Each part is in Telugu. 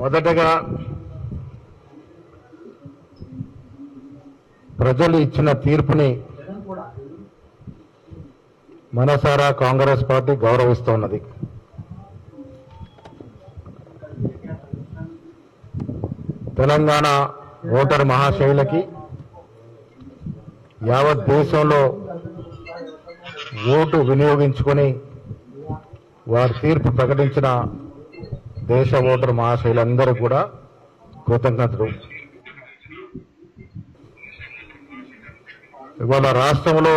మొదటగా ప్రజలు ఇచ్చిన తీర్పుని మనసారా కాంగ్రెస్ పార్టీ గౌరవిస్తోన్నది. తెలంగాణ ఓటర్ మహాశైలకి యావత్ దేశంలో ఓటు వినియోగించుకొని వారి తీర్పు ప్రకటించిన దేశ ఓటర్ మహాశైలందరూ కూడా కృతజ్ఞతలు. ఇవాళ రాష్ట్రంలో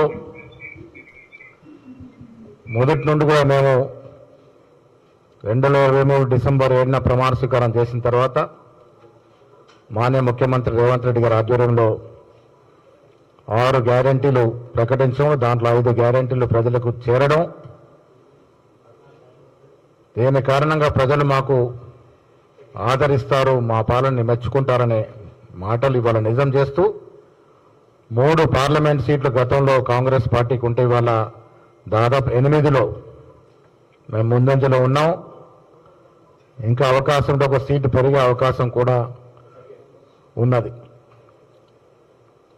మొదటి నుండి కూడా మేము రెండు వేల ఇరవై మూడు డిసెంబర్ ఏడున ప్రమాణ స్వీకారం చేసిన తర్వాత మాన్య ముఖ్యమంత్రి రేవంత్ రెడ్డి గారి ఆధ్వర్యంలో ఆరు గ్యారంటీలు ప్రకటించడం దాంట్లో ఐదు గ్యారంటీలు ప్రజలకు చేరడం దీని కారణంగా ప్రజలు మాకు ఆదరిస్తారు మా పాలనని మెచ్చుకుంటారనే మాటలు ఇవాళ నిజం చేస్తూ మూడు పార్లమెంట్ సీట్లు గతంలో కాంగ్రెస్ పార్టీకి ఉంటే ఇవాళ దాదాపు ఎనిమిదిలో మేము ముందంజలో ఉన్నాం. ఇంకా అవకాశం ఉంటే ఒక సీటు పెరిగే అవకాశం కూడా ఉన్నది.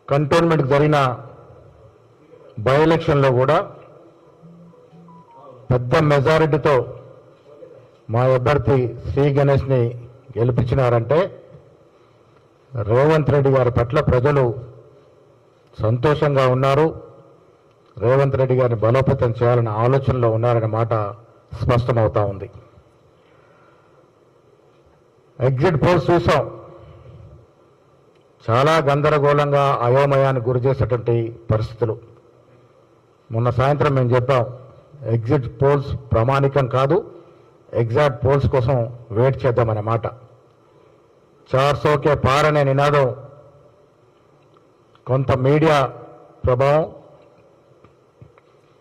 కంటోన్మెంట్ జరిగిన బై ఎలక్షన్లో కూడా పెద్ద మెజారిటీతో మా అభ్యర్థి శ్రీ గణేష్ని గెలిపించినారంటే రేవంత్ రెడ్డి గారి పట్ల ప్రజలు సంతోషంగా ఉన్నారు. రేవంత్ రెడ్డి గారిని బలోపేతం చేయాలనే ఆలోచనలో ఉన్నారనే మాట స్పష్టమవుతా ఉంది. ఎగ్జిట్ పోల్స్ చూసాం. చాలా గందరగోళంగా అయోమయానికి గురి చేసేటువంటి పరిస్థితులు. మొన్న సాయంత్రం మేము చెప్పాం ఎగ్జిట్ పోల్స్ ప్రామాణికం కాదు. ఎగ్జాక్ట్ పోల్స్ కోసం వెయిట్ చేద్దామన్నమాట. చార్ సోకే పార్ అనే నినాదం. కొంత మీడియా ప్రభావం.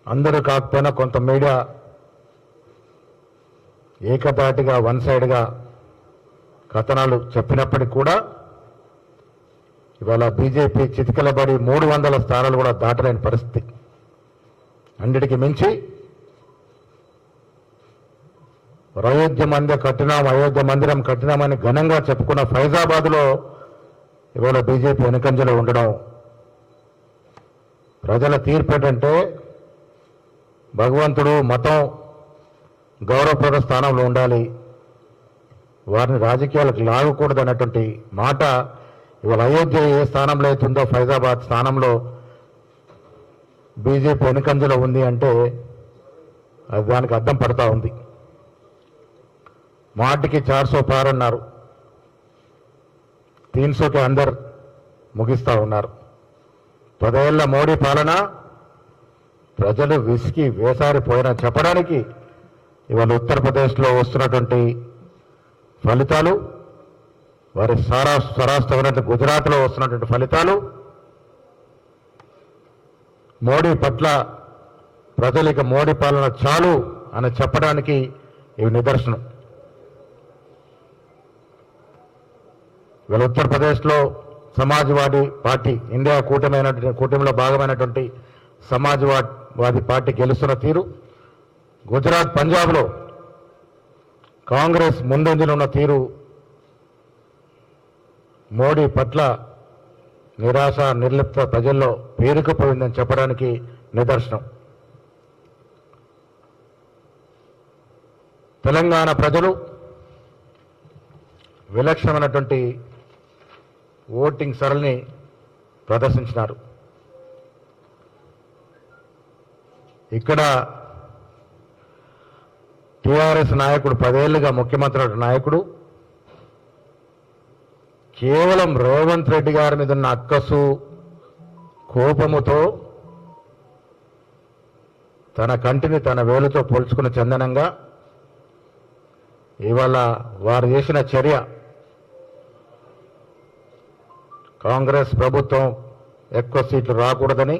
అందరూ కాకపోయినా కొంత మీడియా ఏకపాటిగా వన్ సైడ్గా కథనాలు చెప్పినప్పటికీ కూడా ఇవాళ బీజేపీ చితికలబడి మూడు వందల స్థానాలు కూడా దాటలేని పరిస్థితి. అన్నిటికీ మించి అయోధ్య మందిర కట్టినాం అయోధ్య మందిరం కట్టినామని ఘనంగా చెప్పుకున్న ఫైజాబాద్లో ఇవాళ బీజేపీ వెనుకంజలో ఉండడం. ప్రజల తీర్పు ఏంటంటే భగవంతుడు మతం గౌరవప్రద స్థానంలో ఉండాలి. వారిని రాజకీయాలకు లాగకూడదు అన్నటువంటి మాట ఇవాళ అయోధ్య ఏ స్థానంలో అవుతుందో ఫైజాబాద్ స్థానంలో బీజేపీ వెనుకంజలో ఉంది అంటే అది దానికి అర్థం పడతా ఉంది. మాటికి చార్సో సో పార్ అందరు ముగిస్తూ ఉన్నారు. పదేళ్ళ మోడీ పాలన ప్రజలు విసికి వేసారిపోయిన చెప్పడానికి ఇవాళ ఉత్తరప్రదేశ్లో వస్తున్నటువంటి ఫలితాలు వారి సారా స్వరాష్ట్రమైనటువంటి గుజరాత్లో వస్తున్నటువంటి ఫలితాలు మోడీ పట్ల ప్రజలు ఇక మోడీ పాలన చాలు అని చెప్పడానికి ఇవి నిదర్శనం. ఇవాళ ఉత్తరప్రదేశ్లో సమాజ్వాదీ పార్టీ ఇండియా కూటమైన కూటమిలో భాగమైనటువంటి సమాజ్వాదీ పార్టీ గెలుస్తున్న తీరు గుజరాత్ పంజాబ్లో కాంగ్రెస్ ముందంజలో ఉన్న తీరు మోడీ పట్ల నిరాశ నిర్లిప్త ప్రజల్లో పేరుకుపోయిందని చెప్పడానికి నిదర్శనం. తెలంగాణ ప్రజలు విలక్షణమైనటువంటి ఓటింగ్ సరళిని ప్రదర్శించినారు. ఇక్కడ టిఆర్ఎస్ నాయకుడు పదేళ్ళుగా ముఖ్యమంత్రి నాయకుడు కేవలం రేవంత్ రెడ్డి గారి మీద ఉన్న అక్కసు కోపముతో తన కంటిని తన వేలుతో పోల్చుకున్న చందనంగా ఇవాళ వారు చేసిన చర్య కాంగ్రెస్ ప్రభుత్వం ఎక్కువ సీట్లు రాకూడదని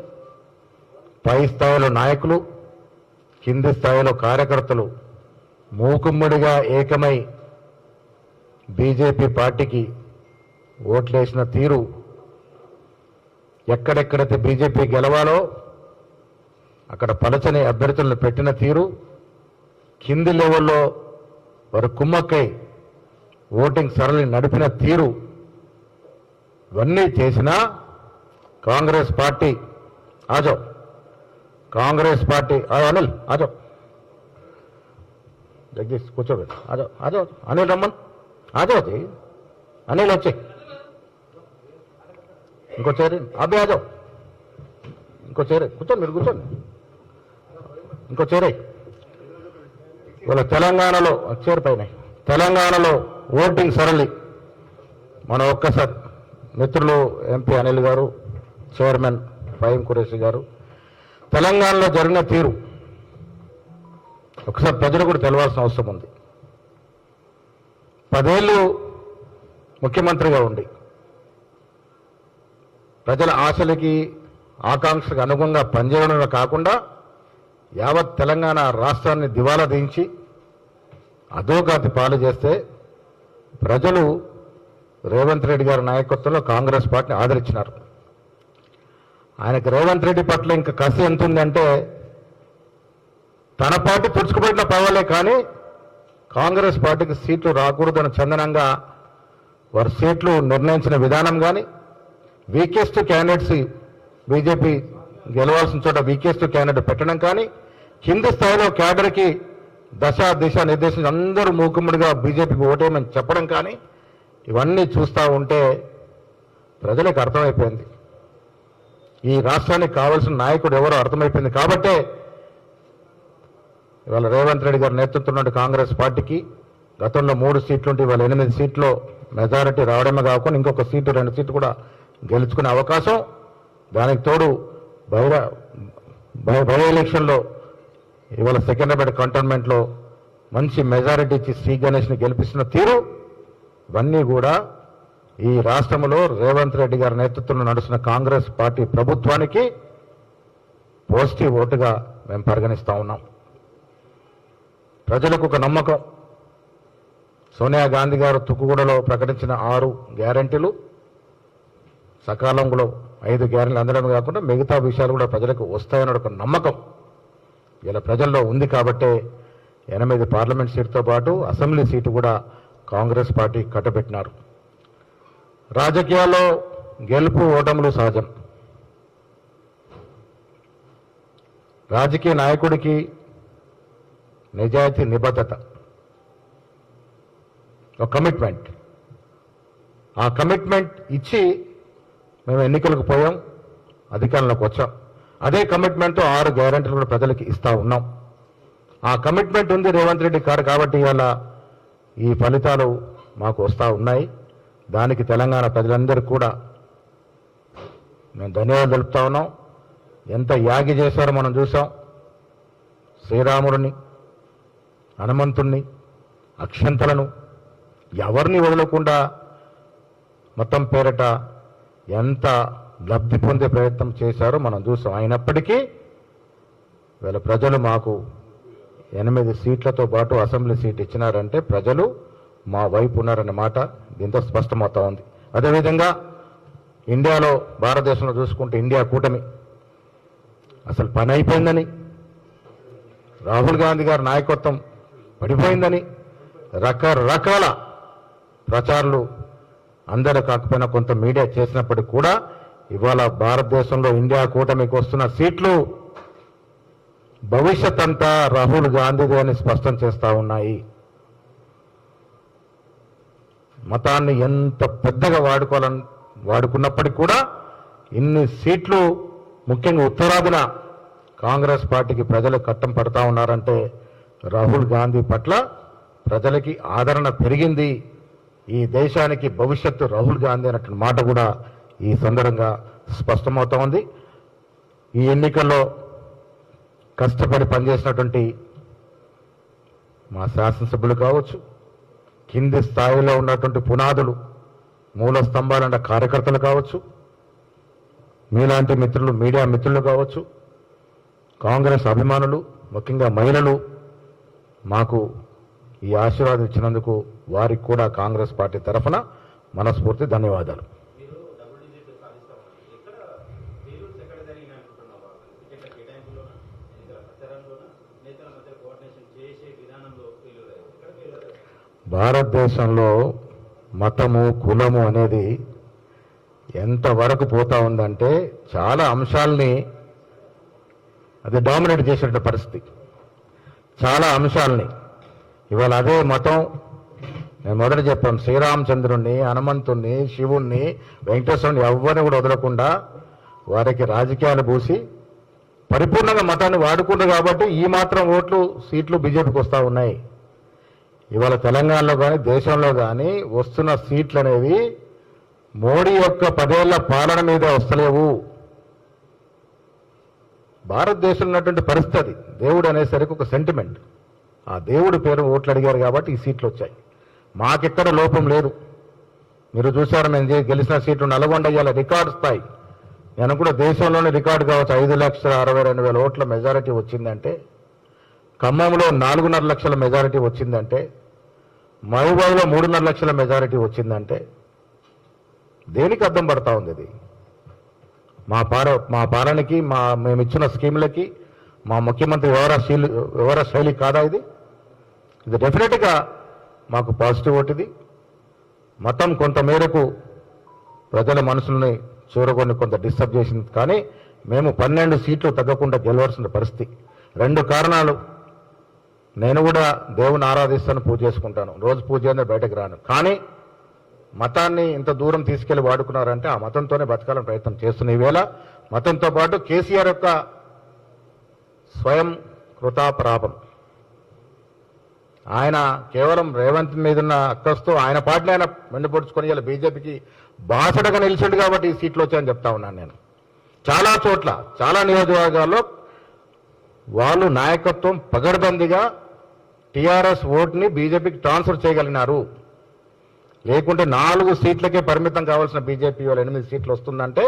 పై స్థాయిలో నాయకులు కింది స్థాయిలో కార్యకర్తలు మూకుమ్మడిగా ఏకమై బీజేపీ పార్టీకి ఓట్లేసిన తీరు ఎక్కడెక్కడైతే బీజేపీ గెలవాలో అక్కడ పలచని అభ్యర్థులను పెట్టిన తీరు కింది లెవెల్లో వారు కుమ్మక్కై ఓటింగ్ సరళి నడిపిన తీరు ఇవన్నీ చేసినా కాంగ్రెస్ పార్టీ ఆజో. కాంగ్రెస్ పార్టీ అనిల్ ఆజో. జగదీష్ కూర్చోబెట్టు. ఆజో ఆజో అనిల్ రమ్మన్. ఆజో అది. అనిల్ వచ్చి. ఇంకో చేరి అబ్బే ఆజో. ఇంకో చేరే కూర్చోండి మీరు కూర్చోండి. ఇంకో చేరే ఇవాళ తెలంగాణలో చేరిపోయినాయి పైన. తెలంగాణలో ఓటింగ్ సరళి. మన ఒక్కసారి. మిత్రులు ఎంపీ అనిల్ గారు చైర్మన్ ఫహీం కురేషి గారు. తెలంగాణలో జరిగిన తీరు. ఒకసారి ప్రజలు కూడా తెలవాల్సిన అవసరం ఉంది. పదేళ్ళు ముఖ్యమంత్రిగా ఉండి ప్రజల ఆశలకి ఆకాంక్షలకు అనుగుణంగా పనిచేయడమే కాకుండా యావత్ తెలంగాణ రాష్ట్రాన్ని దివాలా దించి అధోగతి పాలు చేస్తే ప్రజలు రేవంత్ రెడ్డి గారి నాయకత్వంలో కాంగ్రెస్ పార్టీని ఆదరించినారు. ఆయనకు రేవంత్ రెడ్డి పట్ల ఇంకా కసి ఎంత ఉందంటే తన పార్టీ పుడుచుకుపోయిన పర్వాలే కానీ కాంగ్రెస్ పార్టీకి సీట్లు రాకూడదని చందనంగా వారి సీట్లు నిర్ణయించిన విధానం కానీ వీకెస్ట్ క్యాండిడేట్స్ బీజేపీ గెలవాల్సిన చోట వీకెస్ట్ క్యాండిడేట్ పెట్టడం కానీ కింది స్థాయిలో క్యాడర్కి దశ దిశ నిర్దేశించి అందరూ మూకుమ్మడిగా బీజేపీకి ఓటేయమని చెప్పడం కానీ ఇవన్నీ చూస్తూ ఉంటే ప్రజలకు అర్థమైపోయింది. ఈ రాష్ట్రానికి కావాల్సిన నాయకుడు ఎవరో అర్థమైపోయింది. కాబట్టే ఇవాళ రేవంత్ రెడ్డి గారి నేతృత్వంలో కాంగ్రెస్ పార్టీకి గతంలో మూడు సీట్లు ఉంటే ఇవాళ ఎనిమిది సీట్లు మెజారిటీ రావడమే కాకుండా ఇంకొక సీటు రెండు సీట్లు కూడా గెలుచుకునే అవకాశం దానికి తోడు బహిర బై ఎలక్షన్లో ఇవాళ సెకండ్రాబాద్ కంటోన్మెంట్లో మంచి మెజారిటీ ఇచ్చి శ్రీ గణేష్ని గెలిపిస్తున్న తీరు ఇవన్నీ కూడా ఈ రాష్ట్రంలో రేవంత్ రెడ్డి గారి నేతృత్వంలో నడుస్తున్న కాంగ్రెస్ పార్టీ ప్రభుత్వానికి పాజిటివ్ ఓటుగా మేము పరిగణిస్తా ఉన్నాం. ప్రజలకు ఒక నమ్మకం. సోనియా గాంధీ గారు తుక్కుగూడలో ప్రకటించిన ఆరు గ్యారంటీలు సకాలంలో ఐదు గ్యారెంటీలు అందడమే కాకుండా మిగతా విషయాలు కూడా ప్రజలకు వస్తాయన్న ఒక నమ్మకం. ఇలా ప్రజల్లో ఉంది కాబట్టే ఎనిమిది పార్లమెంట్ సీటుతో పాటు అసెంబ్లీ సీటు కూడా కాంగ్రెస్ పార్టీ కట్టబెట్టినారు. రాజకీయాల్లో గెలుపు ఓటములు సహజం. రాజకీయ నాయకుడికి నిజాయితీ నిబద్ధత. ఒక కమిట్మెంట్ ఆ కమిట్మెంట్ ఇచ్చి మేము ఎన్నికలకు పోయాం అధికారంలోకి వచ్చాం. అదే కమిట్మెంట్తో ఆరు గ్యారంటీలు కూడా ప్రజలకి ఇస్తా ఉన్నాం. ఆ కమిట్మెంట్ ఉంది రేవంత్ రెడ్డి గారు కాబట్టి ఇవాళ ఈ ఫలితాలు మాకు వస్తూ ఉన్నాయి. దానికి తెలంగాణ ప్రజలందరూ కూడా మేము ధన్యవాదాలు తెలుపుతా ఉన్నాం. ఎంత యాగి చేశారో మనం చూసాం. శ్రీరాముడిని హనుమంతుణ్ణి అక్షంతలను ఎవరిని వదలకుండా మొత్తం పేరట ఎంత లబ్ధి పొందే ప్రయత్నం చేశారో మనం చూసాం. అయినప్పటికీ వీళ్ళ ప్రజలు మాకు ఎనిమిది సీట్లతో పాటు అసెంబ్లీ సీట్ ఇచ్చినారంటే ప్రజలు మా వైపు ఉన్నారనే మాట దీంతో స్పష్టమవుతా ఉంది. అదేవిధంగా ఇండియాలో భారతదేశంలో చూసుకుంటే ఇండియా కూటమి. అసలు పని అయిపోయిందని రాహుల్ గాంధీ గారి నాయకత్వం పడిపోయిందని రకరకాల ప్రచారాలు అందరూ కాకపోయినా కొంత మీడియా చేసినప్పటికీ కూడా ఇవాళ భారతదేశంలో ఇండియా కూటమికి వస్తున్న సీట్లు భవిష్యత్ అంతా రాహుల్ గాంధీదే అని స్పష్టం చేస్తూ ఉన్నాయి. మతాన్ని ఎంత పెద్దగా వాడుకోవాలని వాడుకున్నప్పటికీ కూడా ఇన్ని సీట్లు ముఖ్యంగా ఉత్తరాదిన కాంగ్రెస్ పార్టీకి ప్రజలు కట్టం పడతా ఉన్నారంటే రాహుల్ గాంధీ పట్ల ప్రజలకి ఆదరణ పెరిగింది. ఈ దేశానికి భవిష్యత్తు రాహుల్ గాంధీ అన్న మాట కూడా ఈ సందర్భంగా స్పష్టమవుతా ఉంది. ఈ ఎన్నికల్లో కష్టపడి పనిచేసినటువంటి మా శాసనసభ్యులు కావచ్చు కింది స్థాయిలో ఉన్నటువంటి పునాదులు మూల స్తంభాలంటే కార్యకర్తలు కావచ్చు మీలాంటి మిత్రులు మీడియా మిత్రులు కావచ్చు కాంగ్రెస్ అభిమానులు ముఖ్యంగా మహిళలు మాకు ఈ ఆశీర్వాదం ఇచ్చినందుకు వారికి కూడా కాంగ్రెస్ పార్టీ తరఫున మనస్ఫూర్తి ధన్యవాదాలు. భారతదేశంలో మతము కులము అనేది ఎంతవరకు పోతా ఉందంటే చాలా అంశాలని అది డామినేట్ చేసినట్టు పరిస్థితి. చాలా అంశాలని. ఇవాళ అదే మతం నేను మొదట చెప్పాను శ్రీరామచంద్రుణ్ణి హనుమంతుణ్ణి శివుణ్ణి వెంకటేశ్వరుని ఎవరిని కూడా వదలకుండా వారికి రాజకీయాలు పూసి పరిపూర్ణంగా మతాన్ని వాడుకున్నారు కాబట్టి ఈ మాత్రం ఓట్లు సీట్లు బీజేపీకి వస్తూ ఉన్నాయి. ఇవాళ తెలంగాణలో కానీ దేశంలో కానీ వస్తున్న సీట్లు అనేవి మోడీ యొక్క పదేళ్ళ పాలన మీద వస్తలేవు. భారతదేశంలో ఉన్నటువంటి పరిస్థితి దేవుడు అనేసరికి ఒక సెంటిమెంట్ ఆ దేవుడి పేరు ఓట్లు అడిగారు కాబట్టి ఈ సీట్లు వచ్చాయి. మాకెక్కడ లోపం లేదు. మీరు చూసారు మేము గెలిచిన సీట్లు నల్గొండ ఇవాళ రికార్డు స్థాయి. నేను కూడా దేశంలోనే రికార్డు కావచ్చు ఐదు లక్షల అరవై రెండు వేల ఓట్ల మెజారిటీ వచ్చిందంటే ఖమ్మంలో నాలుగున్నర లక్షల మెజారిటీ వచ్చిందంటే మహబూబాద్లో మూడున్నర లక్షల మెజారిటీ వచ్చిందంటే దేనికి అర్థం పడతా ఉంది ఇది? మా పార మా పాలనకి మా మేము ఇచ్చిన స్కీములకి మా ముఖ్యమంత్రి వ్యవహార శైలి వ్యవహార శైలి కాదా ఇది? ఇది డెఫినెట్గా మాకు పాజిటివ్ ఒకటిది మతం కొంత మేరకు ప్రజల మనసుల్ని చూరగొని కొంత డిస్టర్బ్ చేసింది. కానీ మేము పన్నెండు సీట్లు తగ్గకుండా గెలవాల్సిన పరిస్థితి. రెండు కారణాలు నేను కూడా దేవుని ఆరాధిస్తాను పూజ చేసుకుంటాను. రోజు పూజ అనేది బయటకు రాను. కానీ మతాన్ని ఇంత దూరం తీసుకెళ్ళి వాడుకున్నారంటే ఆ మతంతోనే బతకాలని ప్రయత్నం చేస్తున్న ఈవేళ మతంతో పాటు కేసీఆర్ యొక్క స్వయం కృతాపరాపం ఆయన కేవలం రేవంత్ మీద ఉన్న అక్కస్తో ఆయన పాటలు ఆయన మెండుపరుచుకొని ఇలా బీజేపీకి బాసడగా నిలిచిండు కాబట్టి ఈ సీట్లు వచ్చాయని చెప్తా ఉన్నాను నేను. చాలా చోట్ల చాలా నియోజకవర్గాల్లో వాళ్ళు నాయకత్వం పగడబందిగా టీఆర్ఎస్ ఓట్ని బీజేపీకి ట్రాన్స్ఫర్ చేయగలిగినారు. లేకుంటే నాలుగు సీట్లకే పరిమితం కావాల్సిన బీజేపీ వాళ్ళు ఎనిమిది సీట్లు వస్తుందంటే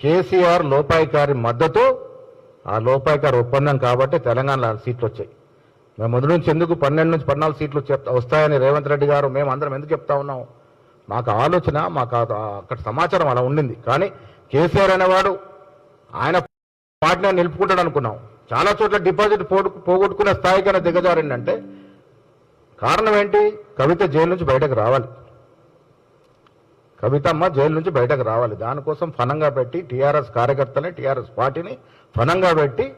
కేసీఆర్ లోపాయికారి మద్దతు ఆ లోపాయికారి ఒప్పందం కాబట్టి తెలంగాణలో సీట్లు వచ్చాయి మేము ముందు నుంచి ఎందుకు పన్నెండు నుంచి పద్నాలుగు సీట్లు చెప్తా వస్తాయని రేవంత్ రెడ్డి గారు మేము అందరం ఎందుకు చెప్తా ఉన్నాం? మాకు ఆలోచన మాకు అక్కడ సమాచారం అలా ఉండింది. కానీ కేసీఆర్ అనేవాడు ఆయన పార్టీని నిలుపుకుంటాడు అనుకున్నాం. చాలా చోట్ల డిపాజిట్ పోగొట్టుకునే స్థాయికైనా దిగజారిందంటే కారణం ఏంటి? కవిత జైలు నుంచి బయటకు రావాలి. కవితమ్మ జైలు నుంచి బయటకు రావాలి. దానికోసం ఫనంగా పెట్టి టీఆర్ఎస్ కార్యకర్తలని టీఆర్ఎస్ పార్టీని ఫనంగా పెట్టి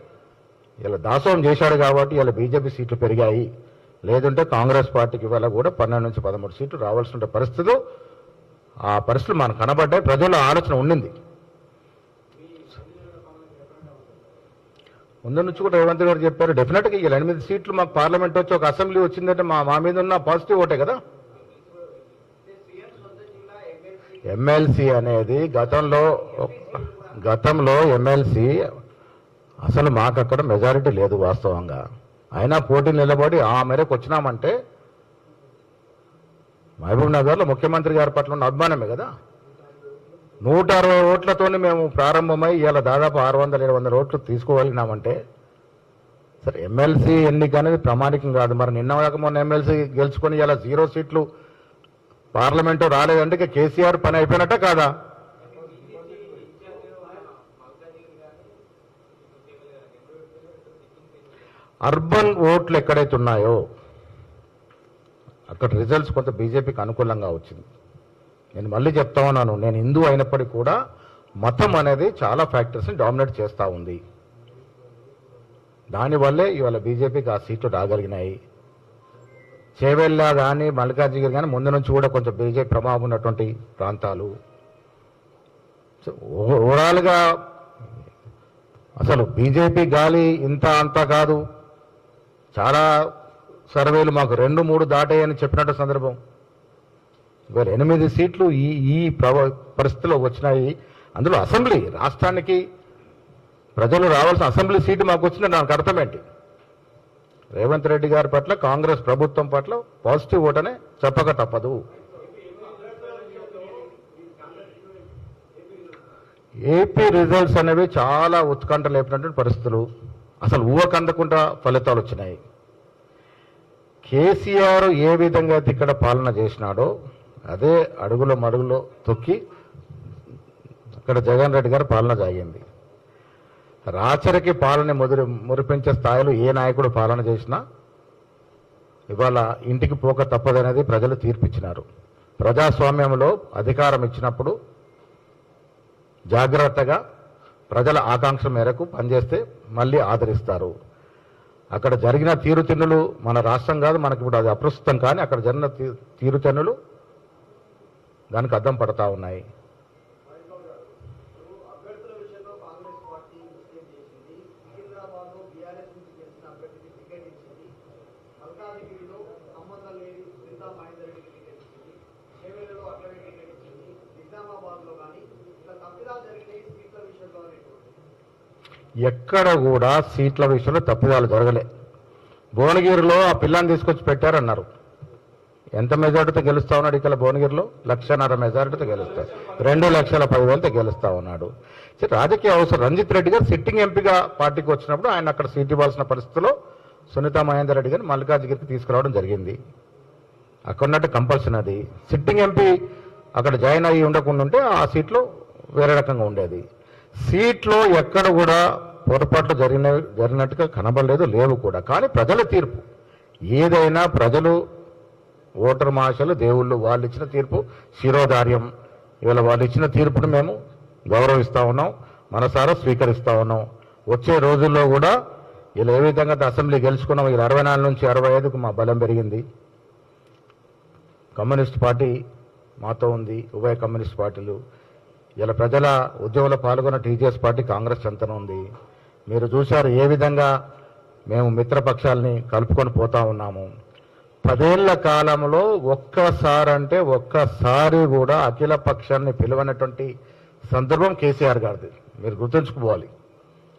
ఇలా దాసోహం చేశాడు కాబట్టి ఇలా బీజేపీ సీట్లు పెరిగాయి. లేదంటే కాంగ్రెస్ పార్టీకి ఇవాళ కూడా పన్నెండు నుంచి పదమూడు సీట్లు రావాల్సిన పరిస్థితులు ఆ పరిస్థితులు మనకు కనబడ్డాయి. ప్రజల ఆలోచన ఉండింది. ముందు నుంచి కూడా రేవంత్ గారు చెప్పారు? డెఫినెట్గా ఇలా ఎనిమిది సీట్లు మాకు పార్లమెంట్ వచ్చి ఒక అసెంబ్లీ వచ్చిందంటే మా మా మీద ఉన్న పాజిటివ్ ఓటే కదా? ఎమ్మెల్సీ అనేది గతంలో గతంలో ఎమ్మెల్సీ అసలు మాకు అక్కడ మెజారిటీ లేదు వాస్తవంగా. అయినా పోటీ నిలబడి ఆ మేరకు వచ్చినామంటే మహబూబ్ నగర్లో ముఖ్యమంత్రి గారి పట్ల ఉన్న అభిమానమే కదా? నూట అరవై ఓట్లతోనే మేము ప్రారంభమై ఇలా దాదాపు ఆరు వందల ఏడు వందల ఓట్లు తీసుకోగలిగినామంటే సరే ఎమ్మెల్సీ ఎన్నిక అనేది ప్రామాణికం కాదు. మరి నిన్న దాకా మొన్న ఎమ్మెల్సీ గెలుచుకొని ఇలా జీరో సీట్లు పార్లమెంటు రాలేదంటే కేసీఆర్ పని అయిపోయినట్టే కాదా? అర్బన్ ఓట్లు ఎక్కడైతే ఉన్నాయో అక్కడ రిజల్ట్స్ కొంత బీజేపీకి అనుకూలంగా వచ్చింది. నేను మళ్ళీ చెప్తా ఉన్నాను నేను హిందూ అయినప్పటికీ కూడా మతం అనేది చాలా ఫ్యాక్టర్స్ని డామినేట్ చేస్తూ ఉంది. దానివల్లే ఇవాళ బీజేపీకి ఆ సీట్లు రాగలిగినాయి. చేవెళ్ళ కానీ మల్లికార్జుగిరి కానీ ముందు నుంచి కూడా కొంచెం బీజేపీ ప్రభావం ఉన్నటువంటి ప్రాంతాలు. సో ఓవరాల్గా అసలు బీజేపీ గాలి ఇంత అంత కాదు. చాలా సర్వేలు మాకు రెండు మూడు దాటాయని చెప్పినట్టు సందర్భం. ఎనిమిది సీట్లు ఈ ఈ ప్రవ పరిస్థితిలో వచ్చినాయి. అందులో అసెంబ్లీ రాష్ట్రానికి ప్రజలు రావాల్సిన అసెంబ్లీ సీటు మాకు వచ్చిన నాకు అర్థమేంటి రేవంత్ రెడ్డి గారి పట్ల కాంగ్రెస్ ప్రభుత్వం పట్ల పాజిటివ్ ఓటనే చెప్పక తప్పదు. ఏపీ రిజల్ట్స్ అనేవి చాలా ఉత్కంఠ లేపినటువంటి పరిస్థితులు. అసలు ఊహకందకుండా ఫలితాలు వచ్చినాయి. కేసీఆర్ ఏ విధంగా అయితే ఇక్కడ పాలన చేసినాడో అదే అడుగులో మడుగులో తొక్కి అక్కడ జగన్ రెడ్డి గారు పాలన సాగింది. రాచరికి పాలన ముదిరి మురిపించే స్థాయిలో ఏ నాయకుడు పాలన చేసినా ఇవాళ ఇంటికి పోక తప్పదనేది ప్రజలు తీర్పిచ్చినారు. ప్రజాస్వామ్యంలో అధికారం ఇచ్చినప్పుడు జాగ్రత్తగా ప్రజల ఆకాంక్ష మేరకు పనిచేస్తే మళ్ళీ ఆదరిస్తారు. అక్కడ జరిగిన తీరుతెన్నులు మన రాష్ట్రం కాదు మనకి ఇప్పుడు అది అప్రస్తుతం కానీ అక్కడ జరిగిన తీ- తీరుతెన్నులు దానికి అద్దం పడతా ఉన్నాయి. ఎక్కడ కూడా సీట్ల విషయంలో తప్పిదాలు జరగలే. భువనగిరిలో ఆ పిల్లని తీసుకొచ్చి పెట్టారన్నారు. ఎంత మెజార్టీతో గెలుస్తా ఉన్నాడు ఇక్కడ భువనగిరిలో? లక్షన్నర మెజార్టీతో గెలుస్తాడు రెండు లక్షల పదివేలతో గెలుస్తా ఉన్నాడు. రాజకీయ అవసరం. రంజిత్ రెడ్డి గారు సిట్టింగ్ ఎంపీగా పార్టీకి వచ్చినప్పుడు ఆయన అక్కడ సీట్ ఇవ్వాల్సిన పరిస్థితిలో సునీత మహేందర్ రెడ్డి గారిని మల్లికార్జుగిరికి తీసుకురావడం జరిగింది. అక్కడ ఉన్నట్టు కంపల్సరీ అది. సిట్టింగ్ ఎంపీ అక్కడ జాయిన్ అయ్యి ఉండకుండా ఉంటే ఆ సీట్లో వేరే రకంగా ఉండేది. సీట్లో ఎక్కడ కూడా పొరపాట్లు జరిగిన జరిగినట్టుగా కనబడలేదు లేవు కూడా. కానీ ప్రజల తీర్పు. ఏదైనా ప్రజలు ఓటర్ మహాశలు దేవుళ్ళు వాళ్ళు ఇచ్చిన తీర్పు శిరోధార్యం. ఇవాళ వాళ్ళు ఇచ్చిన తీర్పును మేము గౌరవిస్తా ఉన్నాం మనసారా స్వీకరిస్తా ఉన్నాం. వచ్చే రోజుల్లో కూడా ఇలా ఏ విధంగా అసెంబ్లీ గెలుచుకున్నాం ఇలా అరవై నాలుగు నుంచి అరవై ఐదుకు మా బలం పెరిగింది. కమ్యూనిస్ట్ పార్టీ మాతో ఉంది ఉభయ కమ్యూనిస్ట్ పార్టీలు. ఇలా ప్రజల ఉద్యమంలో పాల్గొన్న టీజీఎస్ పార్టీ కాంగ్రెస్ చెంతన ఉంది. మీరు చూశారు ఏ విధంగా మేము మిత్రపక్షాలని కలుపుకొని పోతా ఉన్నాము. పదేళ్ళ కాలంలో ఒక్కసారి అంటే ఒక్కసారి కూడా అఖిల పక్షాన్ని పిలవనటువంటి సందర్భం కేసీఆర్ గారిది. మీరు గుర్తుంచుకోవాలి.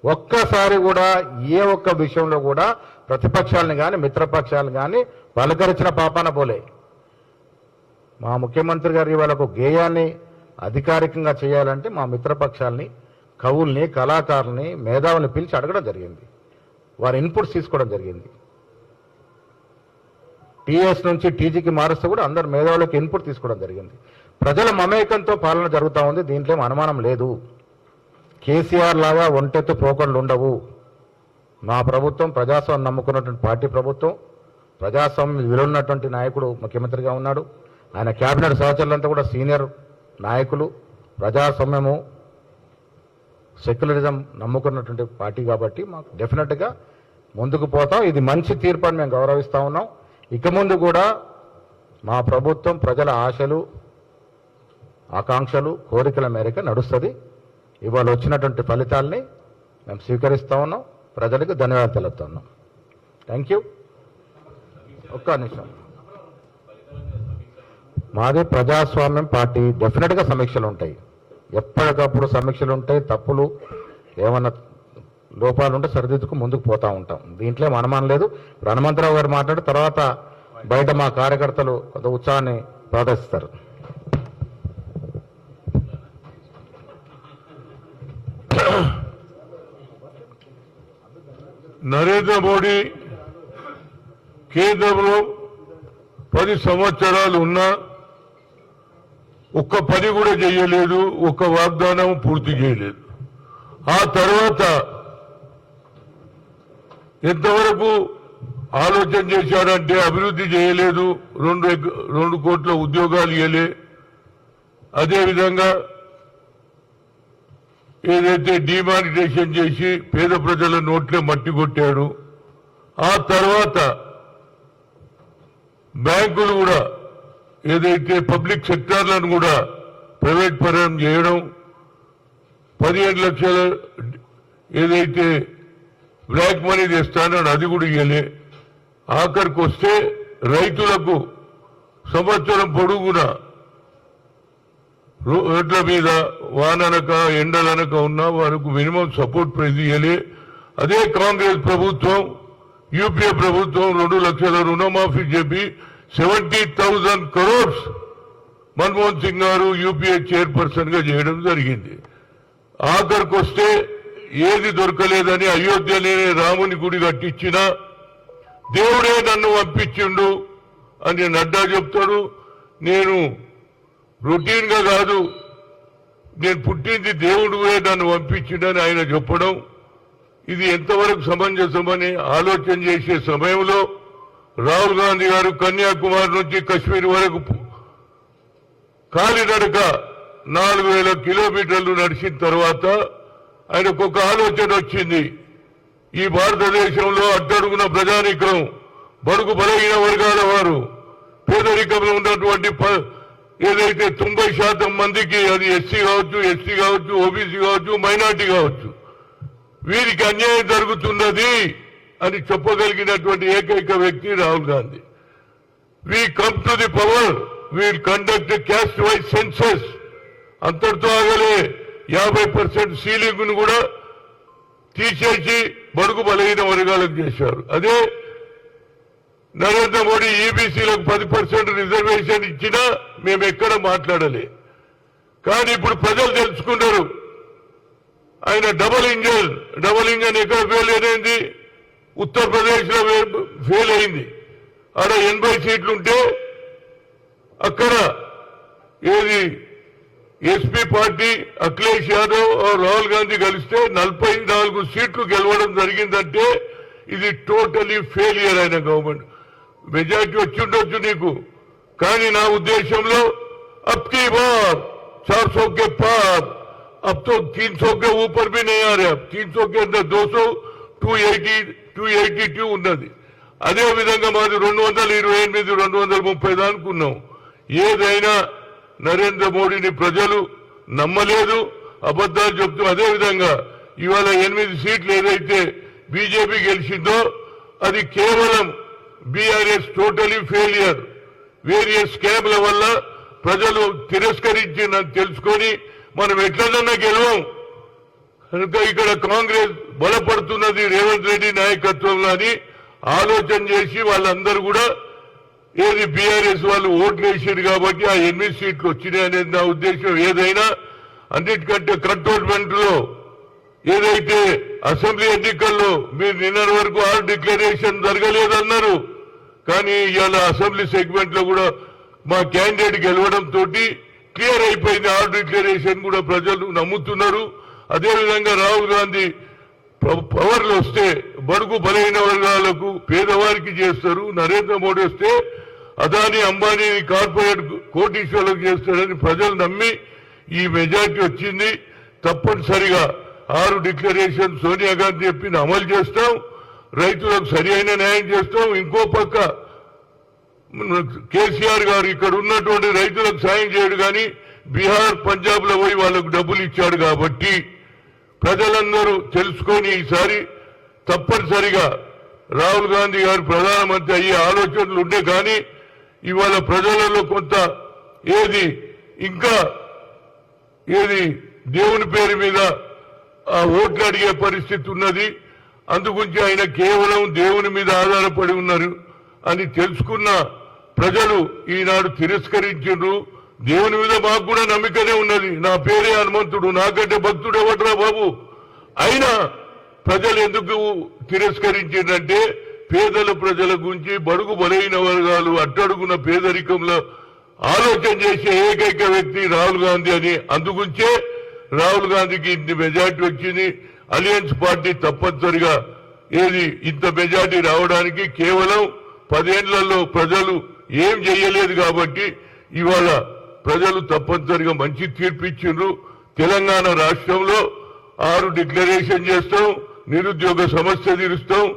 ఒక్కసారి కూడా ఏ ఒక్క విషయంలో కూడా ప్రతిపక్షాలను కానీ మిత్రపక్షాలను కానీ పలకరించిన పాపాన పోలే. మా ముఖ్యమంత్రి గారు ఇవాళ ఒక గేయాన్ని అధికారికంగా చేయాలంటే మా మిత్రపక్షాలని కవుల్ని కళాకారుల్ని మేధావుల్ని పిలిచి అడగడం జరిగింది. వారి ఇన్పుట్స్ తీసుకోవడం జరిగింది. టీఎస్ నుంచి టీజీకి మారుస్తూ కూడా అందరు మేధావులకు ఇన్పుట్ తీసుకోవడం జరిగింది. ప్రజల మమేకంతో పాలన జరుగుతూ ఉంది దీంట్లో అనుమానం లేదు. కేసీఆర్ లాగా ఒంటెత్తు పోకళ్ళు ఉండవు. మా ప్రభుత్వం ప్రజాస్వామ్యం నమ్ముకున్నటువంటి పార్టీ ప్రభుత్వం ప్రజాస్వామ్యం విలున్నటువంటి నాయకుడు ముఖ్యమంత్రిగా ఉన్నాడు. ఆయన కేబినెట్ సహచరులంతా కూడా సీనియర్ నాయకులు ప్రజాస్వామ్యము సెక్యులరిజం నమ్ముకున్నటువంటి పార్టీ కాబట్టి మాకు డెఫినెట్గా ముందుకు పోతాం. ఇది మంచి తీర్పు అని మేము గౌరవిస్తూ ఉన్నాం. ఇక ముందు కూడా మా ప్రభుత్వం ప్రజల ఆశలు ఆకాంక్షలు కోరికల మేరకు నడుస్తుంది. ఇవాళ వచ్చినటువంటి ఫలితాల్ని మేము స్వీకరిస్తా ఉన్నాం. ప్రజలకు ధన్యవాదాలు తెలుపుతా ఉన్నాం. థ్యాంక్ యూ ఒక్క నిమిషం. మాది ప్రజాస్వామ్యం పార్టీ. డెఫినెట్గా సమీక్షలు ఉంటాయి. ఎప్పటికప్పుడు సమీక్షలు ఉంటాయి. తప్పులు ఏమన్నా లోపాలు ఉంటే సరిదిద్దుకు ముందుకు పోతా ఉంటాం. దీంట్లో ఏం లేదు. హనుమంతరావు గారు మాట్లాడిన తర్వాత బయట మా కార్యకర్తలు కొంత ఉత్సాహాన్ని ప్రదర్శిస్తారు. నరేంద్ర మోడీ కేంద్రంలో పది సంవత్సరాలు ఉన్నా ఒక్క పని కూడా చేయలేదు ఒక్క వాగ్దానం పూర్తి చేయలేదు. ఆ తర్వాత ఎంతవరకు ఆలోచన చేశాడంటే అభివృద్ధి చేయలేదు రెండు రెండు కోట్ల ఉద్యోగాలు ఇవ్వలే అదేవిధంగా ఏదైతే డిమానిటేషన్ చేసి పేద ప్రజల నోట్లే మట్టి కొట్టాడు ఆ తర్వాత బ్యాంకులు కూడా ఏదైతే పబ్లిక్ సెక్టార్లను కూడా ప్రైవేట్ పరం చేయడం పదిహేను లక్షల ఏదైతే బ్లాక్ మనీ తెస్తానని అది కూడా ఇయ్యలే. ఆఖరికి వస్తే రైతులకు సంవత్సరం పొడుగునా రోడ్ల మీద వాననక ఎండలనక ఉన్నా వారికి మినిమం సపోర్ట్ ప్రైజ్ ఇయ్యలే. అదే కాంగ్రెస్ ప్రభుత్వం యూపీఏ ప్రభుత్వం రెండు లక్షల రుణమాఫీ చెప్పి seventy thousand crores Manmohan Singh garu UPA చైర్పర్సన్గా చేయడం జరిగింది. ఆఖరికి వస్తే ఏది దొరకలేదని అయోధ్యలోనే రాముని గుడి కట్టించిన దేవుడే నన్ను పంపించిండు అని నడ్డా చెప్తాడు. నేను రొటీన్గా కాదు నేను పుట్టింది దేవుడువే నన్ను పంపించిండని ఆయన చెప్పడం. ఇది ఎంతవరకు సమంజసమని ఆలోచన చేసే సమయంలో రాహుల్ గాంధీ గారు కన్యాకుమారి నుంచి కశ్మీర్ వరకు కాలినడక నాలుగు వేల కిలోమీటర్లు నడిచిన తర్వాత ఆయనకు ఒక ఆలోచన వచ్చింది. ఈ భారతదేశంలో అడ్డడుగున ప్రజానీకం బడుగు బలహీన వర్గాల వారు పేదరికంలో ఉన్నటువంటి ప- ఏదైతే తొంభై శాతం మందికి అది ఎస్సీ కావచ్చు ఎస్సీ కావచ్చు ఓబీసీ కావచ్చు మైనార్టీ కావచ్చు వీరికి అన్యాయం జరుగుతున్నది అని చెప్పగలిగినటువంటి ఏకైక వ్యక్తి Rahul Gandhi. We come to the power we'll conduct caste wise census. అంతటితో ఆగలే. యాభై పర్సెంట్ సీలింగ్ను కూడా తీసేసి బడుగు బలహీన వర్గాలకు చేశారు. అదే నరేంద్ర మోడీ ఈబీసీలకు పది పర్సెంట్ రిజర్వేషన్ ఇచ్చినా మేము ఎక్కడ మాట్లాడలే. కానీ ఇప్పుడు ప్రజలు తెలుసుకున్నారు. ఆయన డబుల్ ఇంజన్ డబుల్ ఇంజన్ ఎక్కడ ఫెయిల్ అయినది? ఉత్తరప్రదేశ్లో ఫెయిల్ అయింది. ఆడ ఎనభై సీట్లుంటే అక్కడ ఏది ఎస్పీ పార్టీ అఖిలేష్ యాదవ్ రాహుల్ గాంధీ కలిస్తే నలభై నాలుగు సీట్లు గెలవడం జరిగిందంటే ఇది టోటలీ ఫెయిలియర్ అయిన గవర్నమెంట్ మెజార్టీ వచ్చి ఉండొచ్చు నీకు కానీ నా ఉద్దేశంలో अब की बार 400 के पार अब तो 300 के ऊपर भी नहीं आ रहे अब 300 के अंदर 200 280 282 ఉన్నది అదే విధంగా మాది రెండు వందల ఇరవై ఎనిమిది రెండు వందల ముప్పై దానికి ఉన్నాం ఏదైనా నరేంద్ర మోడీని ప్రజలు నమ్మలేదు. అబద్ధాలు చెప్తూ అదే విధంగా ఇవాళ ఎనిమిది సీట్లు ఏదైతే బీజేపీ గెలిచిందో అది కేవలం బీఆర్ఎస్ టోటలీ ఫెయిలియర్. వేరియస్ స్కామ్ల వల్ల ప్రజలు తిరస్కరించి తెలుసుకొని మనం ఎట్లన్నా గెలవం. కనుక ఇక్కడ కాంగ్రెస్ బలపడుతున్నది రేవంత్ రెడ్డి నాయకత్వంలో అని ఆలోచన చేసి వాళ్ళందరూ కూడా ఏది బీఆర్ఎస్ వాళ్ళు ఓట్లు వేసారు కాబట్టి ఆ ఎనిమిది సీట్లు వచ్చినాయి అనేది నా ఉద్దేశం. ఏదైనా అన్నిటికంటే కంటోన్మెంట్లో ఏదైతే అసెంబ్లీ ఎన్నికల్లో మీరు నిన్న వరకు ఆల్ డిక్లరేషన్ జరగలేదన్నారు కానీ ఇవాళ అసెంబ్లీ సెగ్మెంట్లో కూడా మా క్యాండిడేట్ గెలవడం తోటి క్లియర్ అయిపోయింది. ఆల్ డిక్లరేషన్ కూడా ప్రజలు నమ్ముతున్నారు. అదేవిధంగా రాహుల్ గాంధీ పవర్లు వస్తే బడుగు బలహీన వర్గాలకు పేదవారికి చేస్తారు. నరేంద్ర మోడీ వస్తే అదాని అంబానీ కార్పొరేట్ కోటీశ్వరులకు చేస్తాడని ప్రజలు నమ్మి ఈ మెజార్టీ వచ్చింది. తప్పనిసరిగా ఆరు డిక్లరేషన్ సోనియా గాంధీ చెప్పింది అమలు చేస్తాం. రైతులకు సరి అయిన న్యాయం చేస్తాం. ఇంకో పక్క కేసీఆర్ గారు ఇక్కడ ఉన్నటువంటి రైతులకు సాయం చేయడు కానీ బీహార్ పంజాబ్లో పోయి వాళ్ళకు డబ్బులు ఇచ్చాడు కాబట్టి ప్రజలందరూ తెలుసుకొని ఈసారి తప్పనిసరిగా రాహుల్ గాంధీ గారు ప్రధానమంత్రి అయ్యే ఆలోచనలు ఉండే కానీ ఇవాళ ప్రజలలో కొంత ఏది ఇంకా ఏది దేవుని పేరు మీద ఓట్లు అడిగే పరిస్థితి ఉన్నది. అందుగురించి ఆయన కేవలం దేవుని మీద ఆధారపడి ఉన్నారు అని తెలుసుకున్న ప్రజలు ఈనాడు తిరస్కరించిండ్రు. దేవుని మీద మాకు కూడా నమ్మికనే ఉన్నది. నా పేరే హనుమంతుడు నాకంటే భక్తుడు ఎవట్రా బాబు? అయినా ప్రజలు ఎందుకు తిరస్కరించిందంటే పేదల ప్రజల గురించి బడుగు బలైన వర్గాలు అట్టడుగున పేదరికంలో ఆలోచన చేసే ఏకైక వ్యక్తి రాహుల్ గాంధీ అని. అందుగుంచే రాహుల్ గాంధీకి ఇంత మెజార్టీ వచ్చింది. అలయన్స్ పార్టీ తప్పనిసరిగా ఏది ఇంత మెజార్టీ రావడానికి కేవలం పదేళ్ళలో ప్రజలు ఏం చేయలేదు కాబట్టి ఇవాళ ప్రజలు తప్పనిసరిగా మంచి తీర్పు ఇచ్చిండ్రు. తెలంగాణ రాష్ట్రంలో ఆరు డిక్లరేషన్ చేస్తాం. నిరుద్యోగ సమస్య తీరుస్తాం.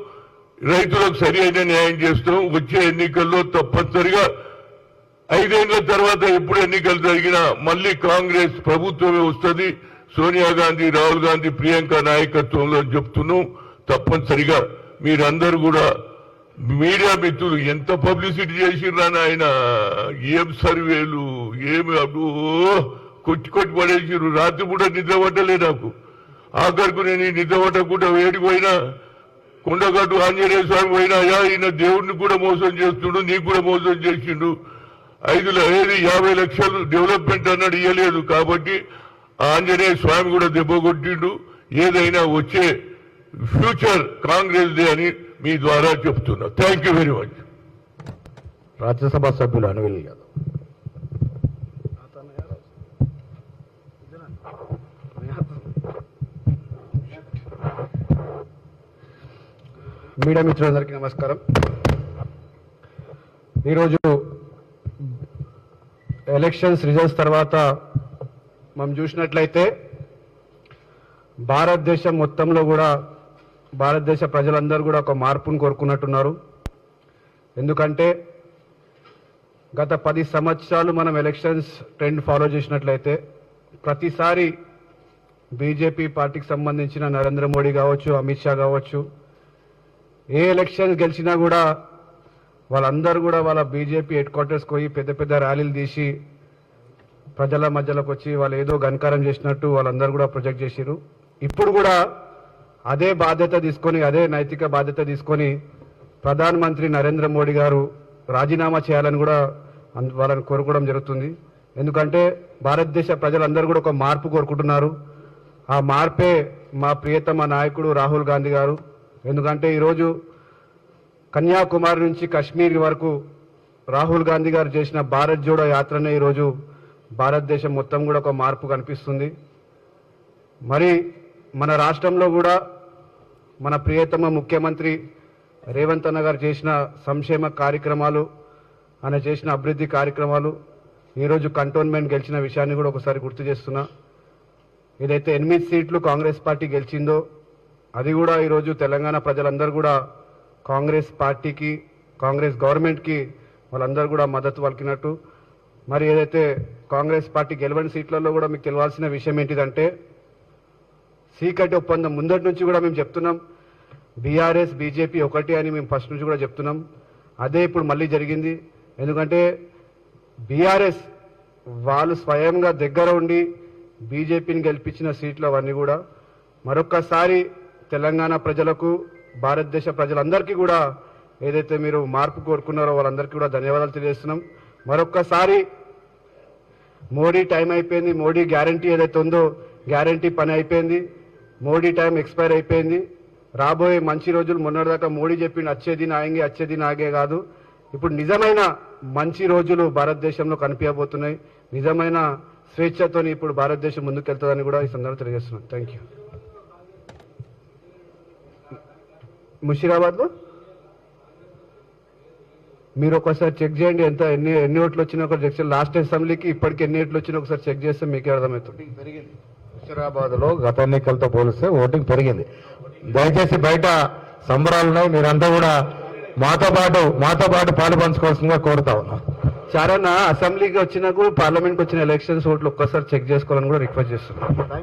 రైతులకు సరి అయిన న్యాయం చేస్తాం వచ్చే ఎన్నికల్లో తప్పనిసరిగా ఐదేళ్ళ తర్వాత ఎప్పుడు ఎన్నికలు జరిగినా మళ్ళీ కాంగ్రెస్ ప్రభుత్వమే వస్తుంది. సోనియా గాంధీ రాహుల్ గాంధీ ప్రియాంక నాయకత్వంలో చెప్తున్నాం. తప్పనిసరిగా మీరందరూ కూడా మీడియా మిత్రులు ఎంత పబ్లిసిటీ చేసిర్రని ఆయన ఏం సర్వేలు? ఏమి అబ్బో! కొట్టి కొట్టి పడేసిర్రు. రాత్రి కూడా నిద్ర పట్టలే నాకు. ఆఖరికి నేను ఈ నిద్ర పట్టకుండా కొండగట్టు ఆంజనేయ స్వామి పోయినాయా ఈయన దేవుడిని కూడా మోసం చేస్తుండు నీకు కూడా మోసం చేసిండు. ఐదు ల- ఏది యాభై లక్షలు డెవలప్మెంట్ అన్నాడు ఇవ్వలేదు కాబట్టి ఆంజనేయ స్వామి కూడా దెబ్బ కొట్టిండు. ఏదైనా వచ్చే ఫ్యూచర్ కాంగ్రెస్ డే అని మీ ద్వారా చెప్తున్నా. Thank you very much Rajya Sabha సభ్యులు అనిల్ యాదవ్ మీడియా మిత్రులందరికీ నమస్కారం. ఈరోజు ఎలక్షన్స్ రిజల్ట్స్ తర్వాత మనం చూసినట్లయితే భారతదేశం మొత్తంలో కూడా భారతదేశ ప్రజలందరూ కూడా ఒక మార్పును కోరుకున్నట్టున్నారు. ఎందుకంటే గత పది సంవత్సరాలు మనం ఎలక్షన్స్ ట్రెండ్ ఫాలో చేసినట్లయితే ప్రతిసారి బీజేపీ పార్టీకి సంబంధించిన నరేంద్ర మోడీ కావచ్చు అమిత్ షా కావచ్చు ఏ ఎలక్షన్ గెలిచినా కూడా వాళ్ళందరూ కూడా వాళ్ళ బీజేపీ హెడ్ క్వార్టర్స్కి పోయి పెద్ద పెద్ద ర్యాలీలు తీసి ప్రజల మధ్యలోకి వచ్చి వాళ్ళు ఏదో గణకారం చేసినట్టు వాళ్ళందరూ కూడా ప్రొజెక్ట్ చేసిరు ఇప్పుడు కూడా అదే బాధ్యత తీసుకొని అదే నైతిక బాధ్యత తీసుకొని ప్రధాన మంత్రి నరేంద్ర మోడీ గారు రాజీనామా చేయాలని కూడా వాళ్ళని కోరుకోవడం జరుగుతుంది. ఎందుకంటే భారతదేశ ప్రజలందరూ కూడా ఒక మార్పు కోరుకుంటున్నారు. ఆ మార్పే మా ప్రియతమ నాయకుడు రాహుల్ గాంధీ గారు ఎందుకంటే ఈరోజు కన్యాకుమారి నుంచి కాశ్మీర్ వరకు రాహుల్ గాంధీ గారు చేసిన భారత్ జోడో యాత్రనే ఈరోజు భారతదేశం మొత్తం కూడా ఒక మార్పు కనిపిస్తుంది. మరి మన రాష్ట్రంలో కూడా మన ప్రియతమ ముఖ్యమంత్రి రేవంత్ అన్న గారు చేసిన సంక్షేమ కార్యక్రమాలు ఆయన చేసిన అభివృద్ధి కార్యక్రమాలు ఈరోజు కంటోన్మెంట్ గెలిచిన విషయాన్ని కూడా ఒకసారి గుర్తు చేస్తున్నా. ఏదైతే ఎనిమిది సీట్లు కాంగ్రెస్ పార్టీ గెలిచిందో అది కూడా ఈరోజు తెలంగాణ ప్రజలందరూ కూడా కాంగ్రెస్ పార్టీకి కాంగ్రెస్ గవర్నమెంట్కి వాళ్ళందరూ కూడా మద్దతు పలికినట్టు. మరి ఏదైతే కాంగ్రెస్ పార్టీ గెలవని సీట్లలో కూడా మీకు తెలియాల్సిన విషయం ఏంటిదంటే సీకటి ఒప్పందం ముందటి నుంచి కూడా మేము చెప్తున్నాం. బీఆర్ఎస్ బీజేపీ ఒకటి అని మేము ఫస్ట్ నుంచి కూడా చెప్తున్నాం. అదే ఇప్పుడు మళ్ళీ జరిగింది. ఎందుకంటే బీఆర్ఎస్ వాళ్ళు స్వయంగా దగ్గర ఉండి బీజేపీని గెలిపించిన సీట్లు అవన్నీ కూడా. మరొక్కసారి తెలంగాణ ప్రజలకు భారతదేశ ప్రజలందరికీ కూడా ఏదైతే మీరు మార్పు కోరుకున్నారో వాళ్ళందరికీ కూడా ధన్యవాదాలు తెలియజేస్తున్నాం. మరొక్కసారి మోడీ టైం అయిపోయింది మోడీ గ్యారంటీ ఏదైతే ఉందో గ్యారంటీ పని అయిపోయింది మోడీ టైం ఎక్స్పైర్ అయిపోయింది. రాబోయే మంచి రోజులు మొన్నటిదాకా మోడీ చెప్పిండు వచ్చేది నాయంగి వచ్చేది నాగే కాదు. ఇప్పుడు నిజమైన మంచి రోజులు భారతదేశంలో కనిపించబోతున్నాయి. నిజమైన స్వేచ్ఛతోని ఇప్పుడు భారతదేశం ముందుకెళ్తుందని కూడా ఈ సందర్భంగా తెలియజేస్తున్నాను థ్యాంక్ యూ ముషిరాబాద్లో? మీరు ఒకసారి చెక్ చేయండి ఎంత ఎన్ని ఎన్ని ఓట్లు వచ్చినా ఒకటి చెక్ చేయండి. లాస్ట్ అసెంబ్లీకి ఇప్పటికి ఎన్ని ఓట్లు వచ్చినా ఒకసారి చెక్ చేస్తే మీకే అర్థమవుతుంది. హుషరాబాద్లో గత ఎన్నికలతో పోలిస్తే ఓటింగ్ పెరిగింది. దయచేసి బయట సంబరాలు ఉన్నాయి మీరంతా కూడా మాతో పాటు మాతో పాటు పాలు పంచుకోవాల్సిందిగా కోరుతా ఉన్నాం. చారన్న అసెంబ్లీకి వచ్చినా కూడా పార్లమెంట్కి వచ్చిన ఎలక్షన్స్ ఓట్లు ఒక్కసారి చెక్ చేసుకోవాలని కూడా రిక్వెస్ట్ చేస్తున్నాను